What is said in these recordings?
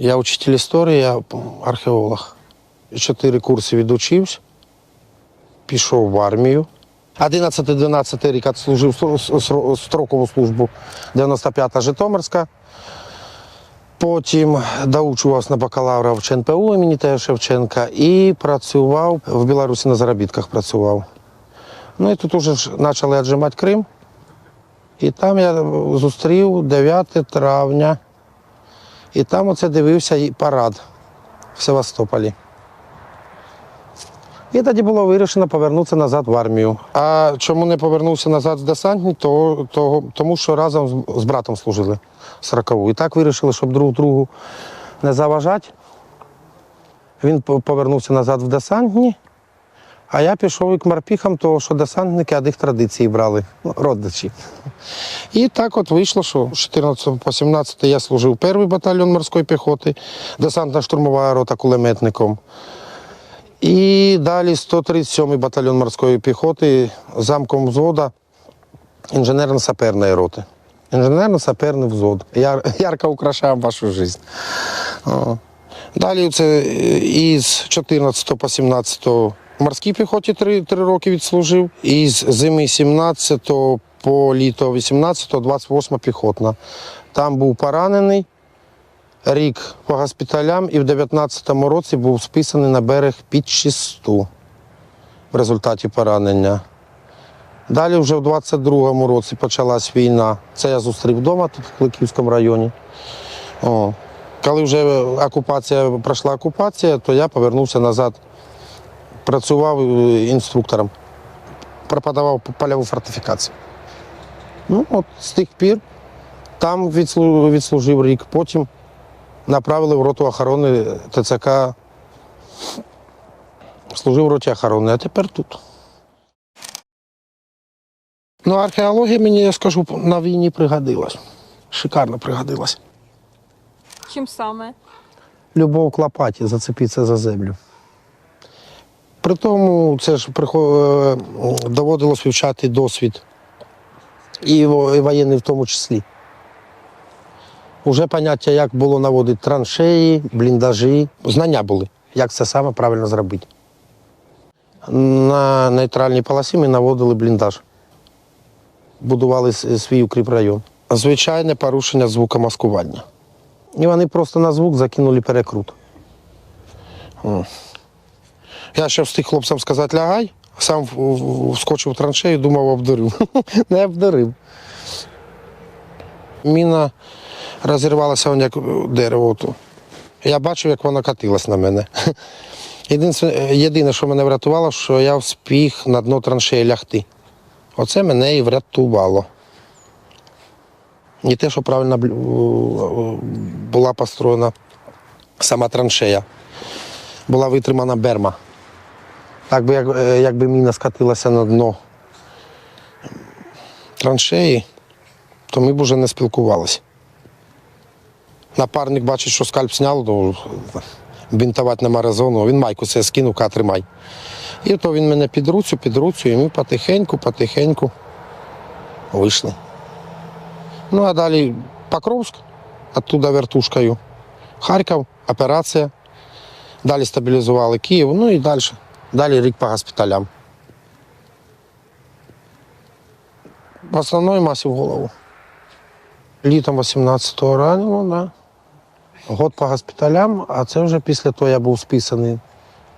Я учитель історії, я археолог. Чотири курси відучився, пішов в армію. 11-12 рік сро- строкову службу 95-та Житомирська. Потім доучувався на бакалавра в ЧНПУ імені Тея Шевченка і працював в Білорусі на заробітках працював. Ну і тут уже почали віджимати Крим. І там я зустрів 9 травня. І там оце дивився і парад в Севастополі. І тоді було вирішено повернутися назад в армію. А чому не повернувся назад з десантні, то, то, тому що разом з, братом служили 40-ву. І так вирішили, щоб друг другу не заважати. Він повернувся назад в десантні, а я пішов і к морпіхам, того, що десантники їх традиції брали, ну, родичі. І так от вийшло, що з 14 по 17 я служив перший батальйон морської піхоти, десантна штурмова рота кулеметником. І далі 137-й батальйон морської піхоти, замком взвода інженерно-саперної роти. Інженерно-саперний взвод. Яр, ярко украшав вашу життя. Далі це е, із 14 по 17 морській піхоті 3, 3 роки відслужив. І з зими 17 по літо 18 28 піхотна. Там був поранений рік по госпіталям і в 19-му році був списаний на берег під Чисту в результаті поранення. Далі вже в 22-му році почалась війна. Це я зустрів вдома тут в Кликівському районі. О. Коли вже окупація пройшла окупація, то я повернувся назад. Працював е, інструктором, преподавав польову фортифікацію. Ну, от з тих пір там відслужив рік. Потім направили в роту охорони ТЦК. Служив в роті охорони, а тепер тут. Ну, археологія мені, я скажу, на війні пригодилась. Шикарно пригодилась. Чим саме? Любов к лопаті, зацепитися за землю. При тому це ж е, доводилось вивчати досвід. І во- воєнний в тому числі. Уже поняття, як було наводити траншеї, бліндажі. Знання були, як це саме правильно зробити. На нейтральній полосі ми наводили бліндаж. Будували свій укріпрайон. Звичайне порушення звукомаскування. І вони просто на звук закинули перекрут. Я ще встиг хлопцям сказати лягай, сам вскочив в траншею, думав, обдурив. Не обдурив. Міна розірвалася як дерево. Я бачив, як вона катилась на мене. Єдине, що мене врятувало, що я вспіх на дно траншеї лягти. Оце мене і врятувало. Не те, що правильно була построєна сама траншея. Була витримана берма. Так би, як, е, якби міна скатилася на дно траншеї, то ми б вже не спілкувалися. Напарник бачить, що скальп зняло, то бінтувати нема резону. Він майку це скинув, ка тримай. І то він мене під руцю, під руцю, і ми потихеньку, потихеньку вийшли. Ну а далі Покровськ, оттуда вертушкою. Харків, операція. Далі стабілізували Київ, ну і далі. Далі рік по госпіталям. В основній масі в голову. Літом 18-го ранило, да. Год по госпіталям, а це вже після того я був списаний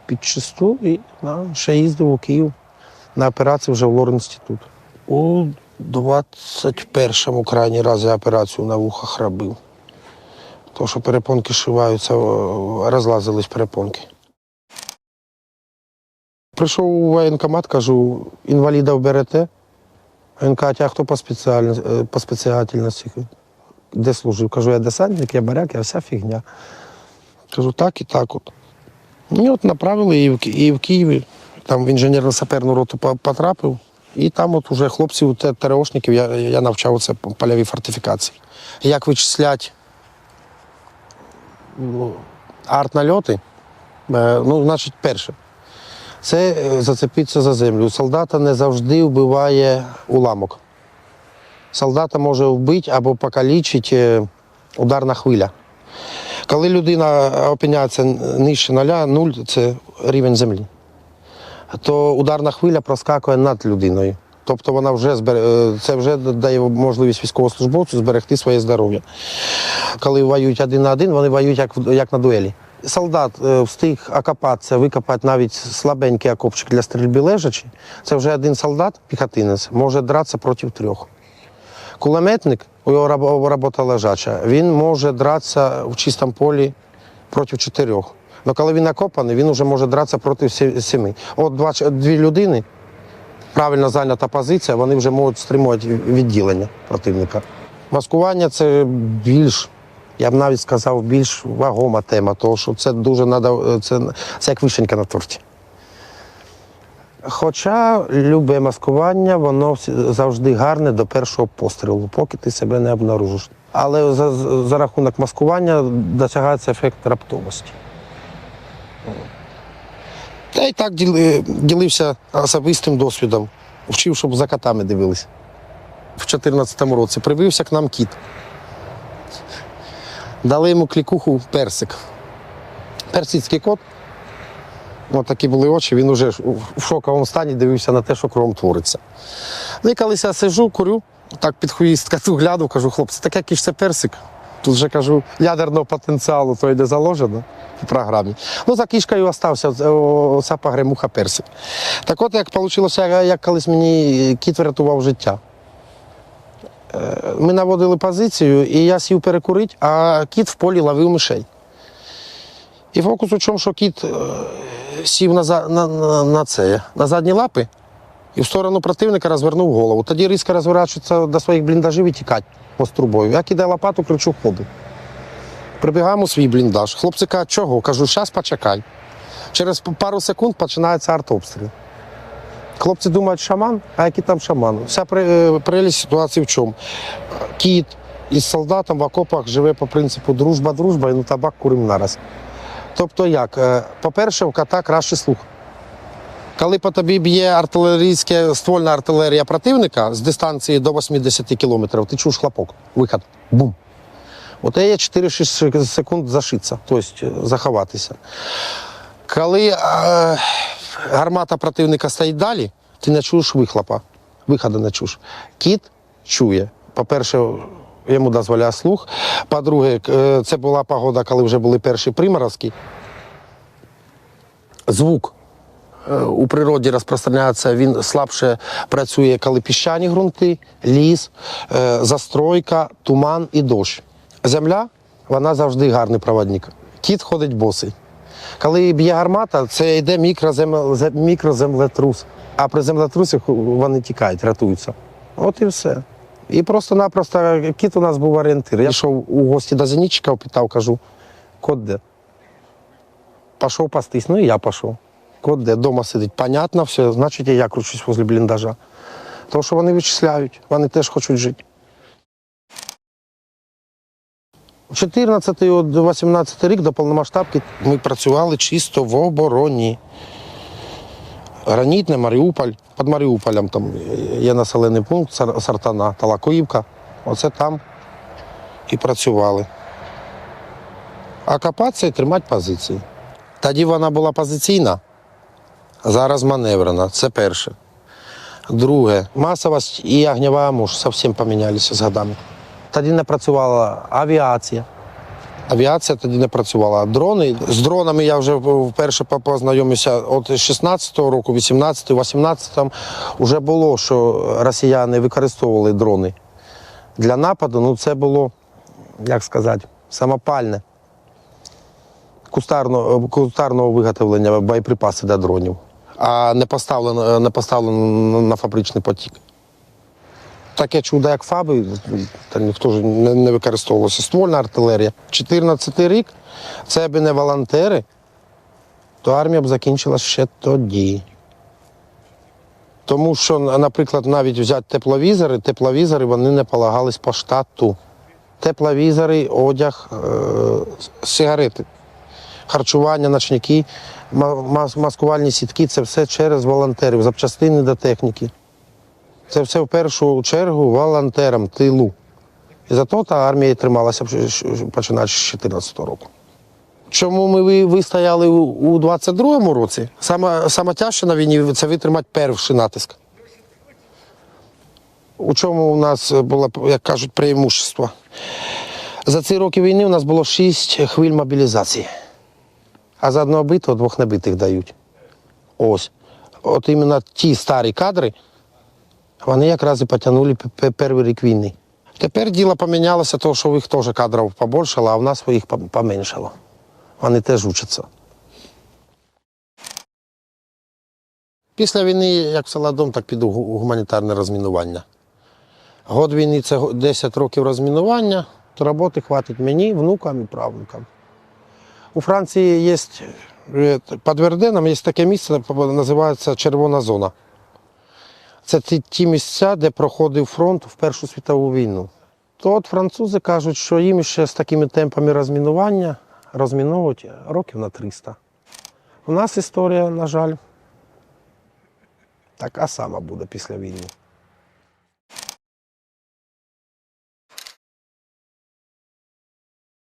під чисту і да, ще їздив у Київ на операцію вже в Лор-інститут. У 21-му крайній раз я операцію на вухах робив. То, що перепонки шиваються, розлазились перепонки. Прийшов у воєнкомат, кажу, інвалідів берете. Він каже, а хто по, спеціальності, е, по спеціальності? Де служив? Кажу, я десантник, я баряк, я вся фігня. Кажу, так і так от. І от направили і в, і в Києві, там в інженерно-саперну роту потрапив. І там от уже хлопців, ТРОшників, я, я навчав це по польовій фортифікації. Як вичислять ну, арт-нальоти, е, ну, значить, перше, це е, зацепитися за землю. У солдата не завжди вбиває уламок. Солдата може вбити або покалічити е, ударна хвиля. Коли людина опиняється нижче нуля, нуль це рівень землі, то ударна хвиля проскакує над людиною. Тобто вона вже е, це вже дає можливість військовослужбовцю зберегти своє здоров'я. Коли воюють один на один, вони воюють як, як на дуелі. Солдат е, встиг окопатися, викопати навіть слабенький окопчик для стрільби лежачи. Це вже один солдат, піхотинець, може дратися проти трьох. Кулеметник, у його робота лежача, він може дратися в чистому полі проти чотирьох. Але коли він окопаний, він вже може дратися проти семи. От два, дві людини, правильно зайнята позиція, вони вже можуть стримувати відділення противника. Маскування це більш, я б навіть сказав, більш вагома тема, тому що це дуже надо, це, це як вишенька на торті. Хоча любе маскування, воно завжди гарне до першого пострілу, поки ти себе не обнаружиш. Але за, за рахунок маскування досягається ефект раптовості. Та й так ділився особистим досвідом, вчив, щоб за котами дивились. В 2014 році привився к нам кіт. Дали йому клікуху персик. Персидський кот. Ось такі були очі, він уже в шоковому стані дивився на те, що кругом твориться. Ну і колись я сижу, курю, так під коту гляду, кажу, хлопці, так який ж це персик. Тут вже кажу, ядерного потенціалу то йде заложено в програмі. Ну, за кішкою остався оця погремуха персик. Так от як вийшло, як колись мені кіт врятував життя. Е, Ми наводили позицію, і я сів перекурити, а кіт в полі ловив мишей. І фокус у чому, що кіт е, сів на, на, на, на це, на задні лапи і в сторону противника розвернув голову. Тоді різко розворачується до своїх бліндажів і тікать по трубою. Я кидаю лопату, кричу ходу. Прибігаємо у свій бліндаж. Хлопці кажуть, чого? Кажу, зараз почекай. Через пару секунд починається артобстріл. Хлопці думають, шаман, а який там шаман? Вся е, прелість ситуації в чому? Кіт із солдатом в окопах живе по принципу дружба-дружба і ну табак курим нараз. Тобто як? Е, По-перше, у кота кращий слух. Коли по тобі б'є артилерійська ствольна артилерія противника з дистанції до 80 кілометрів, ти чуєш хлопок, вихід, бум. От є 4-6 секунд зашитися, тобто заховатися. Коли е, гармата противника стоїть далі, ти не чуєш вихлопа, виходу не чуєш. Кіт чує. По-перше, йому дозволяє слух. По-друге, е, це була погода, коли вже були перші приморозки. Звук е, у природі розпространяється, він слабше працює, коли піщані ґрунти, ліс, е, застройка, туман і дощ. Земля вона завжди гарний проводник. Кіт ходить босий. Коли б'є гармата, це йде мікроземлетрус. А при землетрусах вони тікають, рятуються. От і все. І просто-напросто кіт у нас був орієнтир. Я йшов у гості до Зенітчика, питав, кажу, кот де? Пішов пастись, ну і я пішов. Кот де дома сидить. Понятно, все, значить, я кручусь возле бліндажа. Тому що вони вичисляють, вони теж хочуть жити. 14 до 18 рік до повномасштабки ми працювали чисто в обороні. Гранітне, Маріуполь. Під Маріуполем там є населений пункт Сартана, Талакоївка. Оце там і працювали. А копатися і тримати позиції. Тоді вона була позиційна, зараз маневрена. Це перше. Друге, масовість і огнева муж зовсім помінялися з годами. Тоді не працювала авіація. Авіація тоді не працювала. Дрони з дронами я вже вперше познайомився от 16-го року, 18 18-му вже було, що росіяни використовували дрони для нападу. Ну це було, як сказати, самопальне кустарного, кустарного виготовлення боєприпасів для дронів, а не поставлено, не поставлено на фабричний потік. Таке чудо, як ФАБи, та ніхто ж не, не використовувався. Ствольна артилерія. 14 рік, це б не волонтери, то армія б закінчилась ще тоді. Тому що, наприклад, навіть взяти тепловізори, тепловізори вони не полагались по штату. Тепловізори, одяг, е, сигарети, харчування, ночники, маскувальні сітки це все через волонтерів, запчастини до техніки. Це все в першу чергу волонтерам тилу. І зато та армія трималася починаючи з 2014 року. Чому ми ви- вистояли у, у 22-му році? Саме, саме тяжче на війні це витримати перший натиск. У чому у нас було, як кажуть, преимущество? За ці роки війни у нас було шість хвиль мобілізації. А за одного битого двох небитих дають. Ось. От іменно ті старі кадри, вони якраз і потягнули перший рік війни. Тепер діло помінялося, тому що в їх теж кадрів побольшало, а в нас їх поменшало. Вони теж учаться. Після війни, як Солодом, так піду гу- гуманітарне розмінування. Год війни це 10 років розмінування, то роботи хватить мені, внукам і правнукам. У Франції є е, під Верденом є таке місце, називається Червона зона. Це ті, місця, де проходив фронт в Першу світову війну. То от французи кажуть, що їм ще з такими темпами розмінування розміновують років на 300. У нас історія, на жаль, така сама буде після війни.